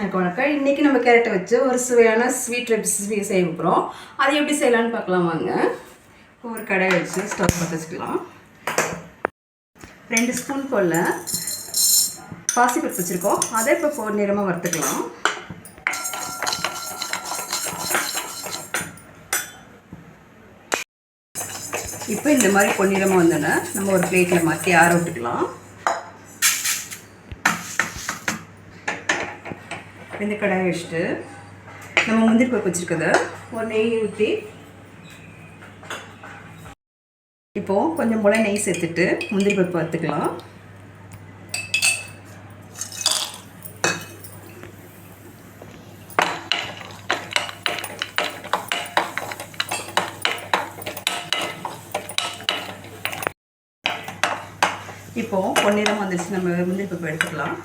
அனைவருக்கும் வணக்கம். இன்றைக்கி நம்ம கேரட்டை வச்சு ஒரு சுவையான ஸ்வீட் ரெசிபி செய்ய போகிறோம் அது எப்படி செய்யலாம்னு பார்க்கலாம் வாங்க. ஒரு கடை வச்சு ஸ்டவ் பற்ற வச்சுக்கலாம். ரெண்டு ஸ்பூன் போல் பாசிப்பருப்பு வச்சுருக்கோம். அதை இப்போ போர் நேரமாக வறுத்துக்கலாம். இப்போ இந்த மாதிரி பொன்னிறமாக வந்தோன்னே நம்ம ஒரு பிளேட்டில் மாற்றி ஆற விட்டுக்கலாம். இந்த கடாயை வச்சுட்டு நம்ம முந்திரி பருப்பு வச்சுருக்கத ஒரு நெய் ஊற்றி இப்போது கொஞ்சம் போல் நெய் சேர்த்துட்டு முந்திரி பருப்பு வறுத்துக்கலாம். இப்போது பொன்னிறம் வந்துருச்சு. நம்ம முந்திரி பருப்பு எடுத்துக்கலாம்.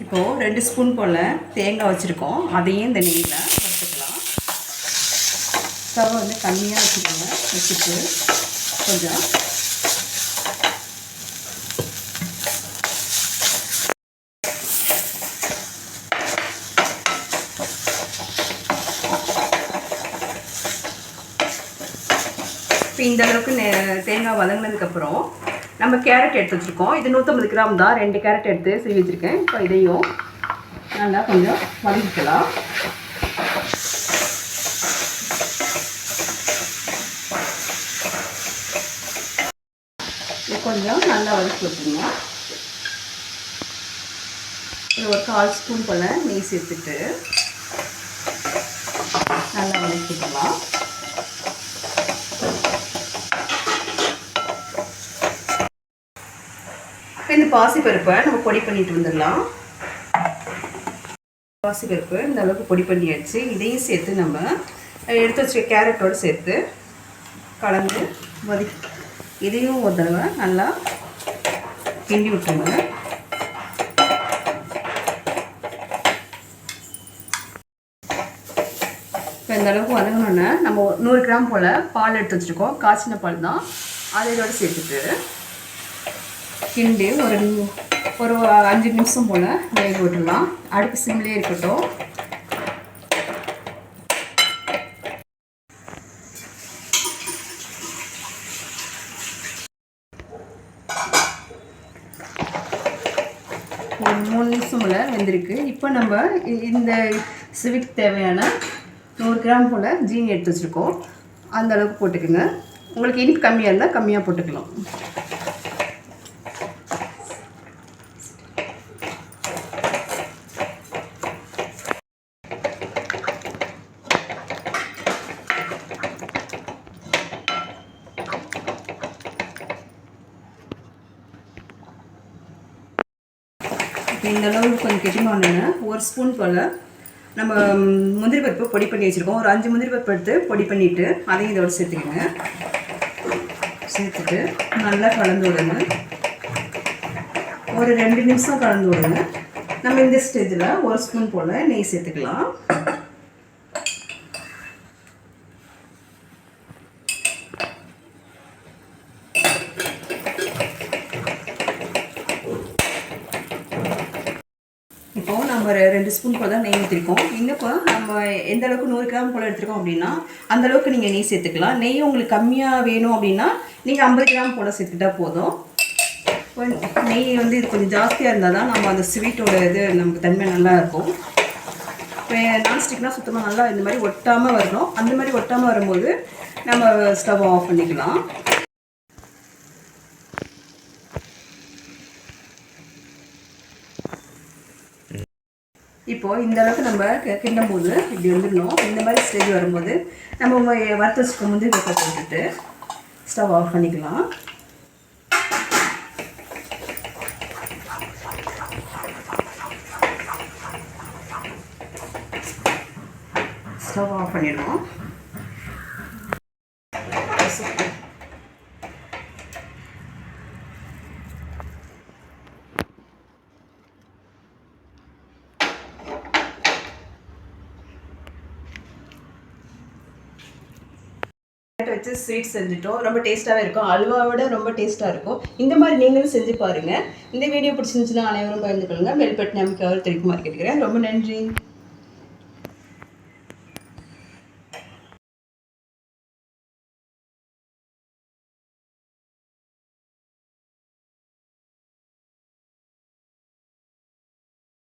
இப்போது ரெண்டு ஸ்பூன் போல் தேங்காய் வச்சுருக்கோம். அதையும் இந்த நெய்யில் வறுத்துக்கலாம். ஸ்டவ் வந்து கம்மியாக வச்சுக்கோங்க. வச்சுட்டு கொஞ்சம் இப்போ இந்த அளவுக்கு நெ- தேங்காய் வதங்கினதுக்கப்புறம் நம்ம கேரட் எடுத்து வச்சுருக்கோம். இது நூற்றம்பது கிராம் தான். ரெண்டு கேரட் எடுத்து செய்ய வச்சுருக்கேன். இப்போ இதையும் நல்லா கொஞ்சம் வதக்கிக்கலாம். கொஞ்சம் நல்லா வதக்கி வச்சுருங்க இது ஒரு கால் ஸ்பூன் போல் நெய் சேர்த்துட்டு நல்லா வதக்கிக்கலாம். பாசிப்பருப்பை நம்ம பொடி பண்ணிட்டு வந்துடலாம். பாசிப்பருப்பு இந்த அளவுக்கு பொடி பண்ணியாச்சு. இதையும் சேர்த்து நம்ம எடுத்து வச்சு கேரட்டோடு சேர்த்து கலந்து வதி இதையும் ஒரு தடவை நல்லா கிண்டி விட்டுருங்க. இப்போ இந்த அளவுக்கு வதங்கினோன்னே நம்ம ஒரு நூறு கிராம் போல் பால் எடுத்து வச்சுருக்கோம். காய்ச்சின பால் தான். அதை இதோட சேர்த்துட்டு கிண்டி ஒரு ஒரு அஞ்சு நிமிஷம் போல் வேக விட்டுடலாம். அடுப்பு சிம்லேயே இருக்கட்டும். ஒரு மூணு நிமிஷம் போல் வெந்திருக்கு. இப்போ நம்ம இ- இந்த சிவிக் தேவையான நூறு கிராம் போல் ஜீனி எடுத்து வச்சுருக்கோம். அந்த அளவுக்கு போட்டுக்கோங்க. உங்களுக்கு இனிப்பு கம்மியாக இருந்தால் கம்மியாக போட்டுக்கலாம். இந்த அளவுக்கு கொஞ்சம் கெட்டிமானோன்னு ஒரு ஸ்பூன் போல் நம்ம முந்திரி பருப்பு பொடி பண்ணி வச்சுருக்கோம். ஒரு அஞ்சு முந்திரி பருப்பு எடுத்து பொடி பண்ணிவிட்டு அதையும் இதோட சேர்த்துக்கோங்க. சேர்த்துட்டு நல்லா கலந்து விடுங்க. ஒரு ரெண்டு நிமிஷம் கலந்து விடுங்க. நம்ம இந்த ஸ்டேஜில் ஒரு ஸ்பூன் போல் நெய் சேர்த்துக்கலாம் இப்போது நம்ம ஒரு ரெண்டு ஸ்பூன் போல் தான் நெய் ஊற்றிருக்கோம் இன்னும் நம்ம எந்த அளவுக்கு நூறு கிராம் போல் எடுத்துருக்கோம் அப்படின்னா அந்த அளவுக்கு நீங்கள் நெய் சேர்த்துக்கலாம். நெய் உங்களுக்கு கம்மியாக வேணும் அப்படின்னா நீங்கள் ஐம்பது கிராம் போல் சேர்த்துக்கிட்டா போதும். கொஞ்சம் நெய் வந்து இது கொஞ்சம் ஜாஸ்தியாக இருந்தால் தான் நம்ம அந்த ஸ்வீட்டோட இது நமக்கு தன்மை நல்லா இருக்கும். இப்போ நான்ஸ்டிக்னால் சுத்தமாக நல்லா இந்த மாதிரி ஒட்டாமல் வரணும். அந்த மாதிரி ஒட்டாமல் வரும்போது நம்ம ஸ்டவ் ஆஃப் பண்ணிக்கலாம். இப்போது இந்த அளவுக்கு நம்ம கிண்டும் போது இப்படி வந்துடணும். இந்த மாதிரி ஸ்டேஜ் வரும்போது நம்ம உங்கள் வறுத்து வச்சுக்க முந்திரி பருப்பை போட்டுட்டு ஸ்டவ் ஆஃப் பண்ணிக்கலாம். ஸ்டவ் ஆஃப் பண்ணிடணும் வச்சு ஸ்வீட் செஞ்சுட்டோம். ரொம்ப டேஸ்ட்டாகவே இருக்கும். அல்வாவோட ரொம்ப டேஸ்ட்டாக இருக்கும். இந்த மாதிரி நீங்களும் செஞ்சு பாருங்கள் இந்த வீடியோ பிடிச்சிருந்துச்சுன்னா அனைவரும் பகிர்ந்து கொள்ளுங்கள் பெல் பட்டன் நமக்கு அவர் தெரிவிக்குமாறு கேட்டுக்கிறேன் ரொம்ப நன்றி.